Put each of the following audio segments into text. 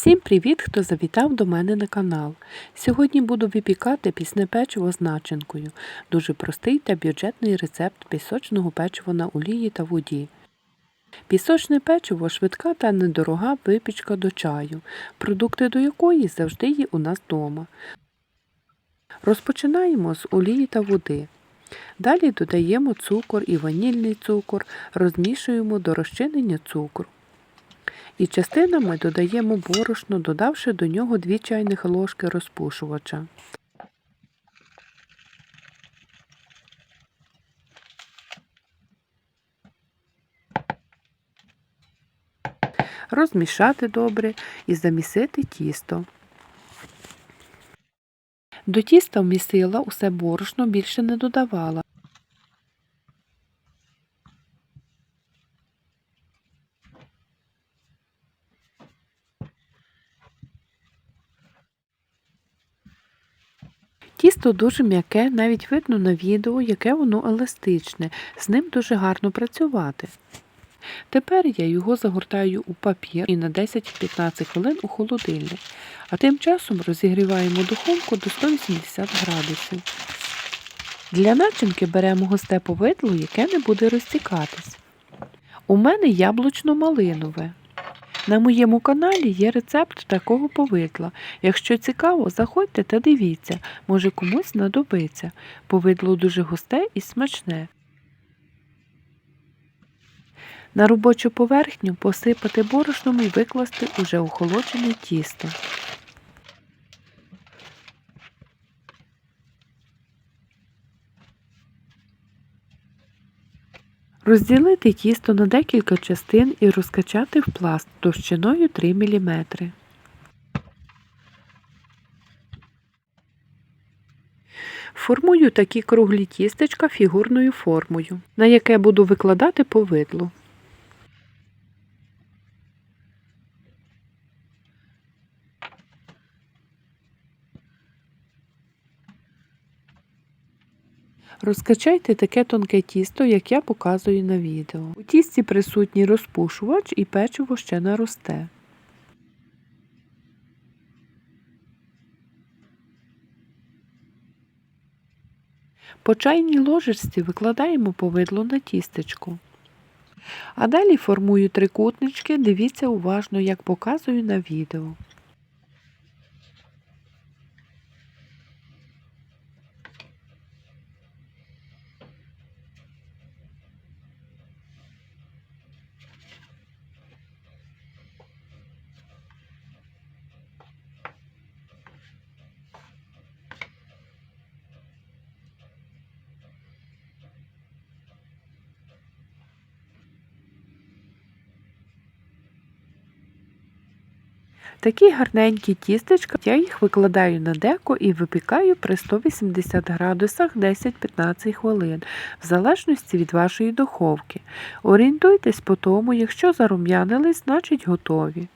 Всім привіт, хто завітав до мене на канал. Сьогодні буду випікати пісне печиво з начинкою. Дуже простий та бюджетний рецепт пісочного печива на олії та воді. Пісочне печиво швидка та недорога випічка до чаю, продукти до якої завжди є у нас вдома. Розпочинаємо з олії та води. Далі додаємо цукор і ванільний цукор, розмішуємо до розчинення цукру. І частинами додаємо борошно, додавши до нього 2 чайних ложки розпушувача. Розмішати добре і замісити тісто. До тіста вмісила усе борошно, більше не додавала. Тісто дуже м'яке, навіть видно на відео, яке воно еластичне, з ним дуже гарно працювати. Тепер я його загортаю у папір і на 10-15 хвилин у холодильник, а тим часом розігріваємо духовку до 180 градусів. Для начинки беремо густе повидло, яке не буде розтікатись. У мене яблучно-малинове. На моєму каналі є рецепт такого повидла. Якщо цікаво, заходьте та дивіться, може комусь знадобиться. Повидло дуже густе і смачне. На робочу поверхню посипати борошном і викласти уже охолоджене тісто. Розділити тісто на декілька частин і розкачати в пласт товщиною 3 мм. Формую такі круглі тістечка фігурною формою, на яке буду викладати повидло. Розкачайте таке тонке тісто, як я показую на відео. У тісті присутній розпушувач і печиво ще наросте. По чайній ложечці викладаємо повидло на тістечко. А далі формую трикутнички, дивіться уважно, як показую на відео. Такі гарненькі тістечка, я їх викладаю на деко і випікаю при 180 градусах 10-15 хвилин, в залежності від вашої духовки. Орієнтуйтесь по тому, якщо зарум'янились, значить готові.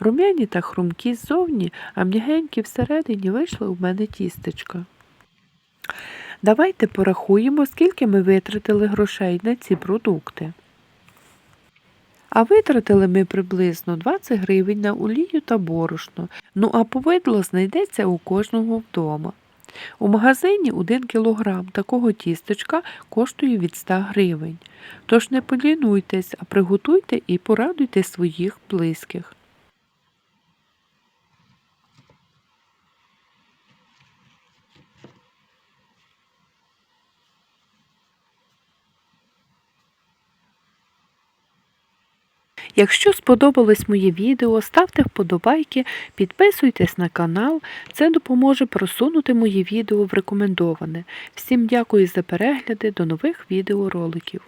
Рум'яні та хрумкі ззовні, а м'ягенькі всередині вийшли у мене тістечка. Давайте порахуємо, скільки ми витратили грошей на ці продукти. А витратили ми приблизно 20 гривень на олію та борошно. Ну а повидло знайдеться у кожного вдома. У магазині 1 кг такого тістечка коштує від 100 гривень. Тож не полінуйтесь, а приготуйте і порадуйте своїх близьких. Якщо сподобалось моє відео, ставте вподобайки, підписуйтесь на канал, це допоможе просунути моє відео в рекомендоване. Всім дякую за перегляди, до нових відеороликів.